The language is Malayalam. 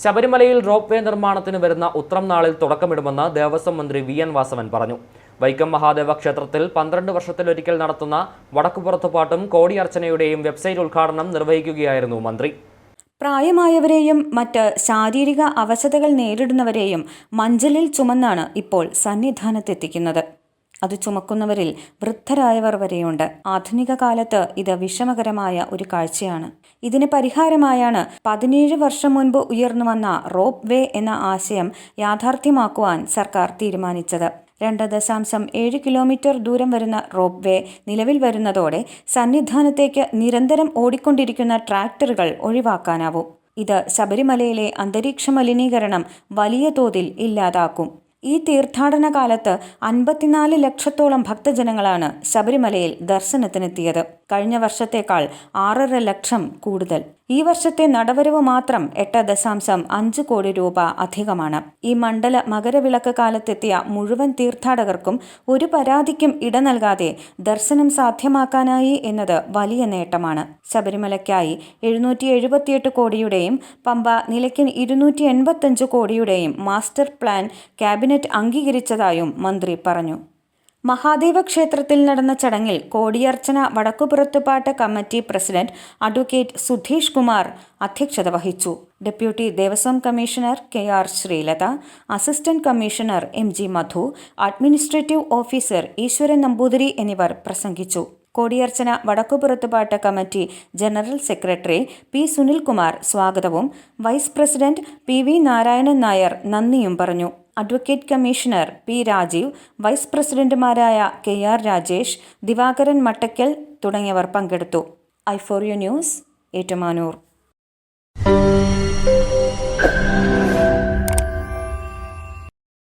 ശബരിമലയിൽ റോപ്പ് വേ നിർമ്മാണത്തിന് വരുന്ന ഉത്രം നാളിൽ തുടക്കമിടുമെന്ന് ദേവസ്വം മന്ത്രി വി എൻ വാസവൻ പറഞ്ഞു. വൈക്കം മഹാദേവ ക്ഷേത്രത്തിൽ പന്ത്രണ്ട് വർഷത്തിലൊരിക്കൽ നടത്തുന്ന വടക്കുപുറത്തുപാട്ടും കോടിയർച്ചനയുടെയും വെബ്സൈറ്റ് ഉദ്ഘാടനം നിർവഹിക്കുകയായിരുന്നു മന്ത്രി. പ്രായമായവരെയും മറ്റ് ശാരീരിക അവശതകൾ നേരിടുന്നവരെയും മഞ്ചലിൽ ചുമന്നാണ് ഇപ്പോൾ സന്നിധാനത്തെത്തിക്കുന്നത്. അത് ചുമക്കുന്നവരിൽ വൃദ്ധരായവർ വരെയുണ്ട്. ആധുനിക കാലത്ത് ഇത് വിഷമകരമായ ഒരു കാഴ്ചയാണ്. ഇതിന് പരിഹാരമായാണ് പതിനേഴ് വർഷം മുൻപ് ഉയർന്നു വന്ന റോപ്പ് വേ എന്ന ആശയം യാഥാർത്ഥ്യമാക്കുവാൻ സർക്കാർ തീരുമാനിച്ചത്. രണ്ട് ദശാംശം ഏഴ് കിലോമീറ്റർ ദൂരം വരുന്ന റോപ്പ് വേ നിലവിൽ വരുന്നതോടെ സന്നിധാനത്തേക്ക് നിരന്തരം ഓടിക്കൊണ്ടിരിക്കുന്ന ട്രാക്ടറുകൾ ഒഴിവാക്കാനാവും. ഇത് ശബരിമലയിലെ അന്തരീക്ഷ മലിനീകരണം വലിയ തോതിൽ ഇല്ലാതാക്കും. ഈ തീർത്ഥാടന കാലത്ത് അൻപത്തിനാല് ലക്ഷത്തോളം ഭക്തജനങ്ങളാണ് ശബരിമലയിൽ ദർശനത്തിനെത്തിയത്. കഴിഞ്ഞ വർഷത്തേക്കാൾ ആറര ലക്ഷം കൂടുതൽ. ഈ വർഷത്തെ നടവരവ് മാത്രം എട്ട് ദശാംശം അഞ്ച് കോടി രൂപ അധികമാണ്. ഈ മണ്ഡല മകരവിളക്ക് കാലത്തെത്തിയ മുഴുവൻ തീർത്ഥാടകർക്കും ഒരു പരാതിക്കും ഇട നൽകാതെ ദർശനം സാധ്യമാക്കാനായി എന്നത് വലിയ നേട്ടമാണ്. ശബരിമലയ്ക്കായി എഴുന്നൂറ്റി എഴുപത്തിയെട്ട് കോടിയുടെയും പമ്പ നിലയ്ക്കൽ ഇരുന്നൂറ്റി എൺപത്തഞ്ച് കോടിയുടെയും മാസ്റ്റർ പ്ലാൻ ക്യാബിനറ്റ് അംഗീകരിച്ചതായും മന്ത്രി പറഞ്ഞു. മഹാദേവ ക്ഷേത്രത്തിൽ നടന്ന ചടങ്ങിൽ Kodiyarchana Vadakkupurathupattu committee president advocate Sudheesh Kumar അധ്യക്ഷത വഹിച്ചു. Deputy Devaswom commissioner K R Sreelatha assistant commissioner M G Madhu administrative officer Eeswaran Namboothiri എന്നിവർ പ്രസംഗിച്ചു. Kodiyarchana Vadakkupurathupattu committee general secretary P Sunilkumar സ്വാഗതവും vice president P V Narayanan Nair നന്ദിയും പറഞ്ഞു. Advocate commissioner P Rajeev vice പ്രസിഡന്റുമാരായ കെ ആർ രാജേഷ് ദിവാകരൻ മട്ടയ്ക്കൽ തുടങ്ങിയവർ പങ്കെടുത്തു. I for U news Ettumanoor.